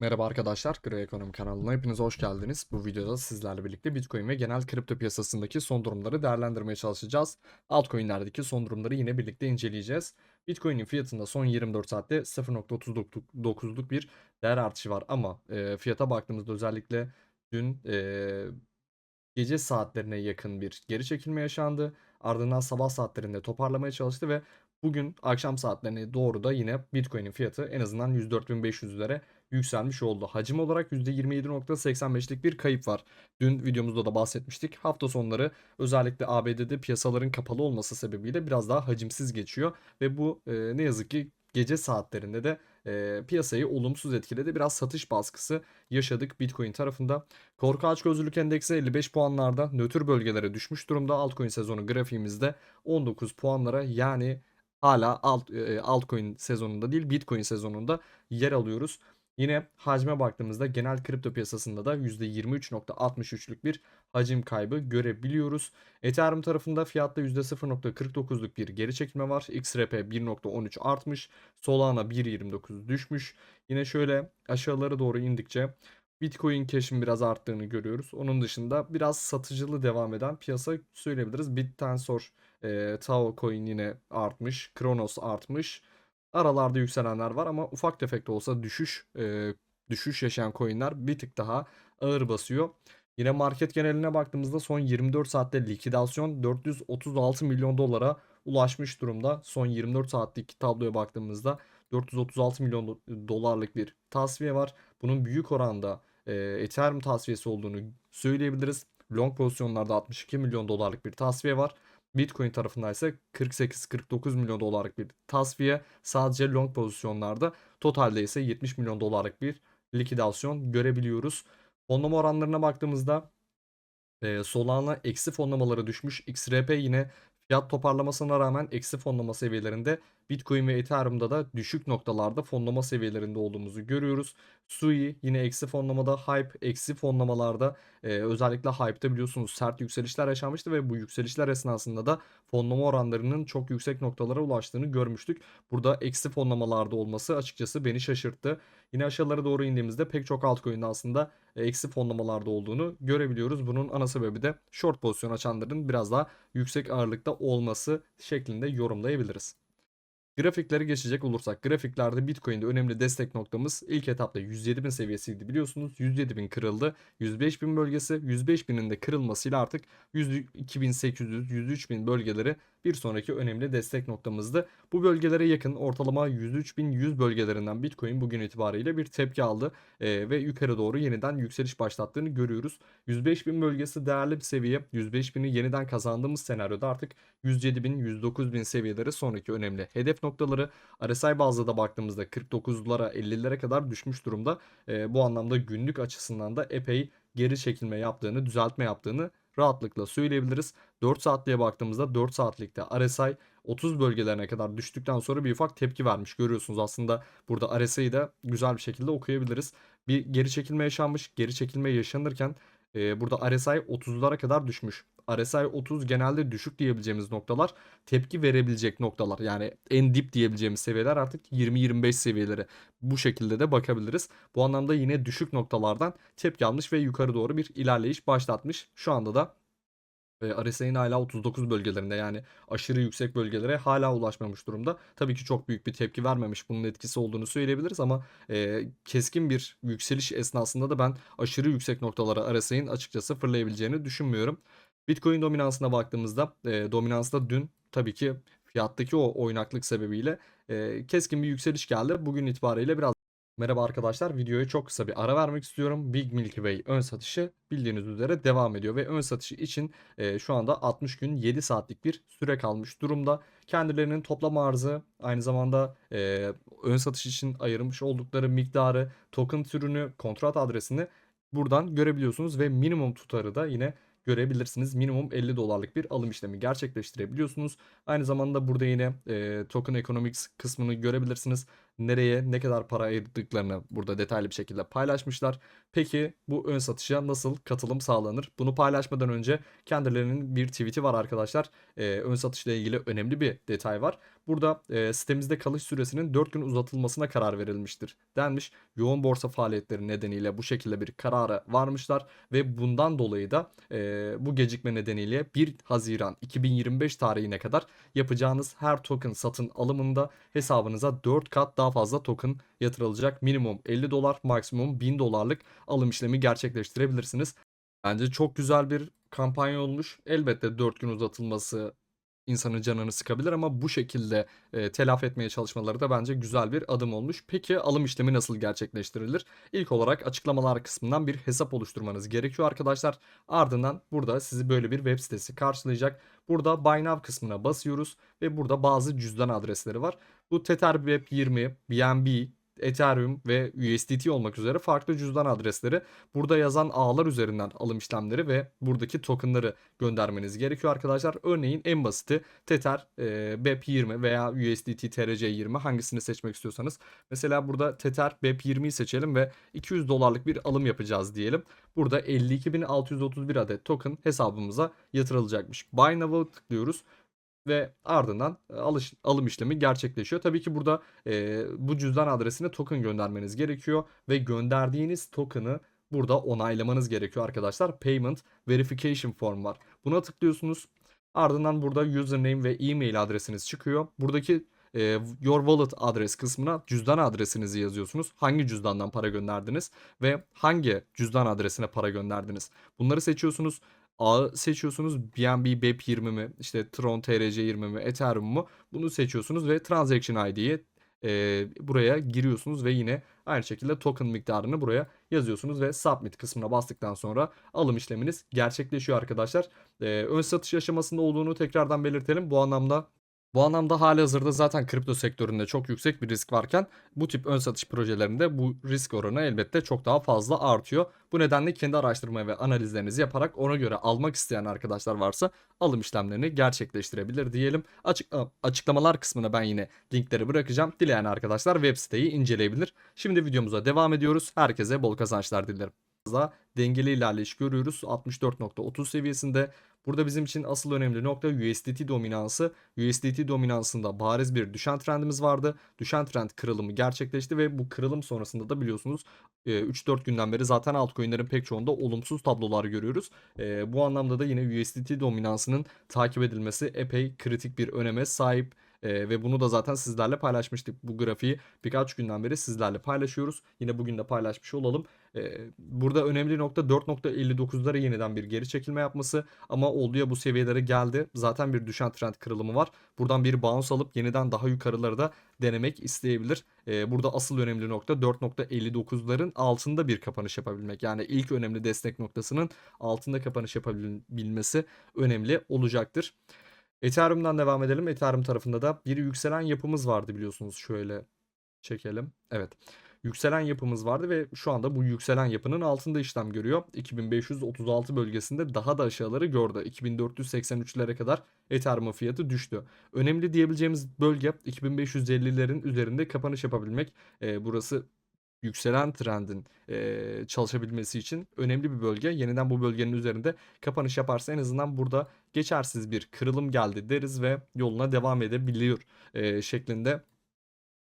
Merhaba arkadaşlar, Gray Ekonomi kanalına hepiniz hoş geldiniz. Bu videoda sizlerle birlikte Bitcoin ve genel kripto piyasasındaki son durumları değerlendirmeye çalışacağız. Altcoin'lerdeki son durumları yine birlikte inceleyeceğiz. Bitcoin'in fiyatında son 24 saatte 0.39'luk bir değer artışı var ama e, fiyata baktığımızda özellikle dün e, gece saatlerine yakın bir geri çekilme yaşandı. Ardından sabah saatlerinde toparlamaya çalıştı ve bugün akşam saatlerine doğru da yine Bitcoin'in fiyatı en azından 104.500'lere yükselmiş oldu. Hacim olarak %27.85'lik bir kayıp var. Dün videomuzda da bahsetmiştik. Hafta sonları özellikle ABD'de piyasaların kapalı olması sebebiyle biraz daha hacimsiz geçiyor ve bu e, ne yazık ki gece saatlerinde de e, piyasayı olumsuz etkiledi. Biraz satış baskısı yaşadık Bitcoin tarafında. Korku açgözlülük endeksi 55 puanlarda nötr bölgelere düşmüş durumda. Altcoin sezonu grafiğimizde 19 puanlara yani hala alt, e, altcoin sezonunda değil Bitcoin sezonunda yer alıyoruz. Yine hacme baktığımızda genel kripto piyasasında da %23.63'lük bir hacim kaybı görebiliyoruz. Ethereum tarafında fiyatta %0.49'luk bir geri çekilme var. XRP 1.13 artmış. Solana 1.29 düşmüş. Yine şöyle aşağılara doğru indikçe Bitcoin cash'in biraz arttığını görüyoruz. Onun dışında biraz satıcılı devam eden piyasa söyleyebiliriz. BitTensor, e, Tao Coin yine artmış. Kronos artmış. Aralarda yükselenler var ama ufak tefek de olsa düşüş e, düşüş yaşayan coinler bir tık daha ağır basıyor. Yine market geneline baktığımızda son 24 saatte likidasyon 436 milyon dolara ulaşmış durumda. Son 24 saatlik tabloya baktığımızda 436 milyon dolarlık bir tasfiye var. Bunun büyük oranda e, Ethereum tasfiyesi olduğunu söyleyebiliriz. Long pozisyonlarda 62 milyon dolarlık bir tasfiye var. Bitcoin tarafında ise 48-49 milyon dolarlık bir tasfiye sadece long pozisyonlarda. Totalde ise 70 milyon dolarlık bir likidasyon görebiliyoruz. Fonlama oranlarına baktığımızda e, Solana eksi fonlamaları düşmüş. XRP yine fiyat toparlamasına rağmen eksi fonlama seviyelerinde. Bitcoin ve Ethereum'da da düşük noktalarda fonlama seviyelerinde olduğumuzu görüyoruz. Sui yine eksi fonlamada, Hype eksi fonlamalarda. Ee, özellikle Hype'da biliyorsunuz sert yükselişler yaşanmıştı ve bu yükselişler esnasında da fonlama oranlarının çok yüksek noktalara ulaştığını görmüştük. Burada eksi fonlamalarda olması açıkçası beni şaşırttı. Yine aşağılara doğru indiğimizde pek çok altcoin'de aslında eksi fonlamalarda olduğunu görebiliyoruz. Bunun ana sebebi de short pozisyon açanların biraz daha yüksek ağırlıkta olması şeklinde yorumlayabiliriz. Grafikleri geçecek olursak grafiklerde Bitcoin'de önemli destek noktamız ilk etapta 107.000 seviyesiydi biliyorsunuz. 107.000 kırıldı. 105.000 bölgesi 105.000'in de kırılmasıyla artık 102.800 103.000 bölgeleri bir sonraki önemli destek noktamızdı. Bu bölgelere yakın ortalama 103.100 bölgelerinden Bitcoin bugün itibariyle bir tepki aldı e, ve yukarı doğru yeniden yükseliş başlattığını görüyoruz. 105.000 bölgesi değerli bir seviye. 105.000'i yeniden kazandığımız senaryoda artık 107.000 109.000 seviyeleri sonraki önemli hedef noktaları. RSI bazlı da baktığımızda 49'lara 50'lere kadar düşmüş durumda. E, bu anlamda günlük açısından da epey geri çekilme yaptığını, düzeltme yaptığını rahatlıkla söyleyebiliriz. 4 saatliğe baktığımızda 4 saatlikte RSI 30 bölgelerine kadar düştükten sonra bir ufak tepki vermiş. Görüyorsunuz aslında burada RSI'yi de güzel bir şekilde okuyabiliriz. Bir geri çekilme yaşanmış. Geri çekilme yaşanırken e, burada RSI 30'lara kadar düşmüş. RSI 30 genelde düşük diyebileceğimiz noktalar tepki verebilecek noktalar. Yani en dip diyebileceğimiz seviyeler artık 20-25 seviyeleri. Bu şekilde de bakabiliriz. Bu anlamda yine düşük noktalardan tepki almış ve yukarı doğru bir ilerleyiş başlatmış. Şu anda da e, RSI'nin hala 39 bölgelerinde yani aşırı yüksek bölgelere hala ulaşmamış durumda. Tabii ki çok büyük bir tepki vermemiş bunun etkisi olduğunu söyleyebiliriz ama e, keskin bir yükseliş esnasında da ben aşırı yüksek noktalara RSI'nin açıkçası fırlayabileceğini düşünmüyorum. Bitcoin dominansına baktığımızda e, dominansta dün tabii ki fiyattaki o oynaklık sebebiyle e, keskin bir yükseliş geldi. Bugün itibariyle biraz Merhaba arkadaşlar videoya çok kısa bir ara vermek istiyorum. Big Milky Way ön satışı bildiğiniz üzere devam ediyor ve ön satışı için e, şu anda 60 gün 7 saatlik bir süre kalmış durumda. Kendilerinin toplam arzı aynı zamanda e, ön satış için ayırmış oldukları miktarı, token türünü, kontrat adresini buradan görebiliyorsunuz ve minimum tutarı da yine görebilirsiniz. Minimum 50 dolarlık bir alım işlemi gerçekleştirebiliyorsunuz. Aynı zamanda burada yine e, token economics kısmını görebilirsiniz. nereye ne kadar para ayırdıklarını burada detaylı bir şekilde paylaşmışlar. Peki bu ön satışa nasıl katılım sağlanır? Bunu paylaşmadan önce kendilerinin bir tweet'i var arkadaşlar. Ee, ön satışla ilgili önemli bir detay var. Burada e, sitemizde kalış süresinin 4 gün uzatılmasına karar verilmiştir denmiş. Yoğun borsa faaliyetleri nedeniyle bu şekilde bir karara varmışlar ve bundan dolayı da e, bu gecikme nedeniyle 1 Haziran 2025 tarihine kadar yapacağınız her token satın alımında hesabınıza 4 kat daha fazla token yatırılacak. Minimum 50 dolar, maksimum 1000 dolarlık alım işlemi gerçekleştirebilirsiniz. Bence çok güzel bir kampanya olmuş. Elbette 4 gün uzatılması insanın canını sıkabilir ama bu şekilde e, telafi etmeye çalışmaları da bence güzel bir adım olmuş. Peki alım işlemi nasıl gerçekleştirilir? İlk olarak açıklamalar kısmından bir hesap oluşturmanız gerekiyor arkadaşlar. Ardından burada sizi böyle bir web sitesi karşılayacak. Burada Buy Now kısmına basıyoruz ve burada bazı cüzdan adresleri var. Bu Tether Web 20, BNB, Ethereum ve USDT olmak üzere farklı cüzdan adresleri burada yazan ağlar üzerinden alım işlemleri ve buradaki tokenları göndermeniz gerekiyor arkadaşlar. Örneğin en basiti Tether e, BEP20 veya USDT TRC20 hangisini seçmek istiyorsanız. Mesela burada Tether BEP20'yi seçelim ve 200 dolarlık bir alım yapacağız diyelim. Burada 52.631 adet token hesabımıza yatırılacakmış. Buy Now'a tıklıyoruz ve ardından e, alış, alım işlemi gerçekleşiyor. Tabii ki burada e, bu cüzdan adresine token göndermeniz gerekiyor ve gönderdiğiniz token'ı burada onaylamanız gerekiyor arkadaşlar. Payment Verification Form var. Buna tıklıyorsunuz. Ardından burada username ve e-mail adresiniz çıkıyor. Buradaki e, Your Wallet adres kısmına cüzdan adresinizi yazıyorsunuz. Hangi cüzdandan para gönderdiniz ve hangi cüzdan adresine para gönderdiniz. Bunları seçiyorsunuz. Ağı seçiyorsunuz. BNB BEP20 mi, işte Tron TRC20 mi, Ethereum mu? Bunu seçiyorsunuz ve Transaction ID'yi e, buraya giriyorsunuz ve yine aynı şekilde token miktarını buraya yazıyorsunuz ve submit kısmına bastıktan sonra alım işleminiz gerçekleşiyor arkadaşlar. E, ön satış aşamasında olduğunu tekrardan belirtelim. Bu anlamda bu anlamda hali hazırda zaten kripto sektöründe çok yüksek bir risk varken bu tip ön satış projelerinde bu risk oranı elbette çok daha fazla artıyor. Bu nedenle kendi araştırma ve analizlerinizi yaparak ona göre almak isteyen arkadaşlar varsa alım işlemlerini gerçekleştirebilir diyelim. Açık, açıklamalar kısmına ben yine linkleri bırakacağım. Dileyen arkadaşlar web siteyi inceleyebilir. Şimdi videomuza devam ediyoruz. Herkese bol kazançlar dilerim dengeli ilerleyiş görüyoruz. 64.30 seviyesinde. Burada bizim için asıl önemli nokta USDT dominansı. USDT dominansında bariz bir düşen trendimiz vardı. Düşen trend kırılımı gerçekleşti ve bu kırılım sonrasında da biliyorsunuz 3-4 günden beri zaten altcoin'lerin pek çoğunda olumsuz tablolar görüyoruz. Bu anlamda da yine USDT dominansının takip edilmesi epey kritik bir öneme sahip. E, ve bunu da zaten sizlerle paylaşmıştık. Bu grafiği birkaç günden beri sizlerle paylaşıyoruz. Yine bugün de paylaşmış olalım. E, burada önemli nokta 4.59'lara yeniden bir geri çekilme yapması ama olduğu bu seviyelere geldi. Zaten bir düşen trend kırılımı var. Buradan bir bounce alıp yeniden daha yukarıları da denemek isteyebilir. E, burada asıl önemli nokta 4.59'ların altında bir kapanış yapabilmek. Yani ilk önemli destek noktasının altında kapanış yapabilmesi önemli olacaktır. Ethereum'dan devam edelim. Ethereum tarafında da bir yükselen yapımız vardı biliyorsunuz. Şöyle çekelim. Evet. Yükselen yapımız vardı ve şu anda bu yükselen yapının altında işlem görüyor. 2536 bölgesinde daha da aşağıları gördü. 2483'lere kadar Ethereum fiyatı düştü. Önemli diyebileceğimiz bölge 2550'lerin üzerinde kapanış yapabilmek. Ee, burası yükselen trendin e, çalışabilmesi için önemli bir bölge. Yeniden bu bölgenin üzerinde kapanış yaparsa en azından burada geçersiz bir kırılım geldi deriz ve yoluna devam edebiliyor e, şeklinde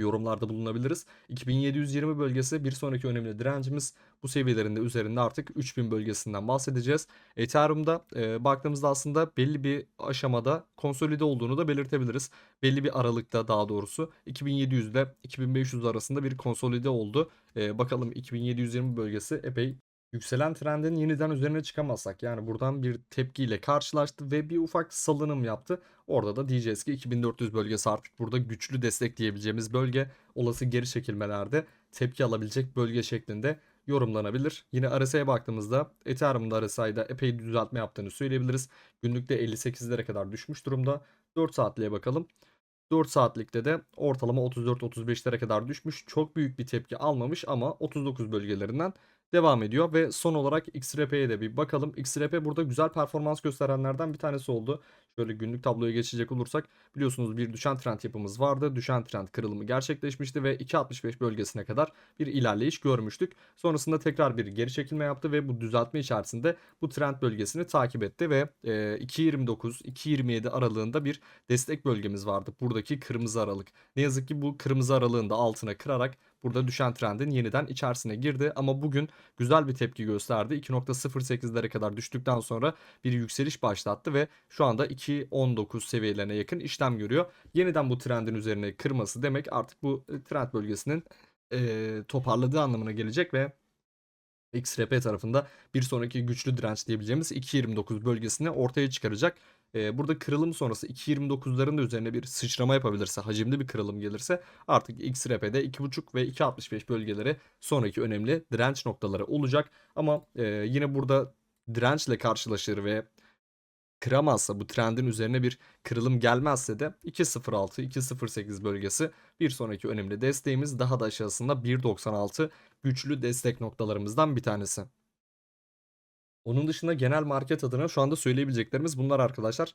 yorumlarda bulunabiliriz. 2720 bölgesi bir sonraki önemli direncimiz. Bu seviyelerinde üzerinde artık 3000 bölgesinden bahsedeceğiz. Ethereum'da e, baktığımızda aslında belli bir aşamada konsolide olduğunu da belirtebiliriz. Belli bir aralıkta daha doğrusu 2700 ile 2500 arasında bir konsolide oldu. E, bakalım 2720 bölgesi epey yükselen trendin yeniden üzerine çıkamazsak yani buradan bir tepkiyle karşılaştı ve bir ufak salınım yaptı. Orada da diyeceğiz ki 2400 bölgesi artık burada güçlü destek diyebileceğimiz bölge olası geri çekilmelerde tepki alabilecek bölge şeklinde yorumlanabilir. Yine RSI'ye baktığımızda Ethereum'da RSI'da epey düzeltme yaptığını söyleyebiliriz. Günlükte 58'lere kadar düşmüş durumda. 4 saatliğe bakalım. 4 saatlikte de ortalama 34-35'lere kadar düşmüş. Çok büyük bir tepki almamış ama 39 bölgelerinden devam ediyor ve son olarak XRP'ye de bir bakalım. XRP burada güzel performans gösterenlerden bir tanesi oldu. Şöyle günlük tabloya geçecek olursak biliyorsunuz bir düşen trend yapımız vardı. Düşen trend kırılımı gerçekleşmişti ve 2.65 bölgesine kadar bir ilerleyiş görmüştük. Sonrasında tekrar bir geri çekilme yaptı ve bu düzeltme içerisinde bu trend bölgesini takip etti ve e, 2.29-2.27 aralığında bir destek bölgemiz vardı. Buradaki kırmızı aralık. Ne yazık ki bu kırmızı aralığın da altına kırarak burada düşen trendin yeniden içerisine girdi ama bugün güzel bir tepki gösterdi. 2.08'lere kadar düştükten sonra bir yükseliş başlattı ve şu anda 2.19 seviyelerine yakın işlem görüyor. Yeniden bu trendin üzerine kırması demek artık bu e, trend bölgesinin e, toparladığı anlamına gelecek ve XRP tarafında bir sonraki güçlü direnç diyebileceğimiz 2.29 bölgesini ortaya çıkaracak. Ee, burada kırılım sonrası 2.29'ların da üzerine bir sıçrama yapabilirse, hacimli bir kırılım gelirse artık XRP'de 2.5 ve 2.65 bölgeleri sonraki önemli direnç noktaları olacak. Ama e, yine burada dirençle karşılaşır ve kıramazsa bu trendin üzerine bir kırılım gelmezse de 2.06 2.08 bölgesi bir sonraki önemli desteğimiz daha da aşağısında 1.96 güçlü destek noktalarımızdan bir tanesi. Onun dışında genel market adına şu anda söyleyebileceklerimiz bunlar arkadaşlar.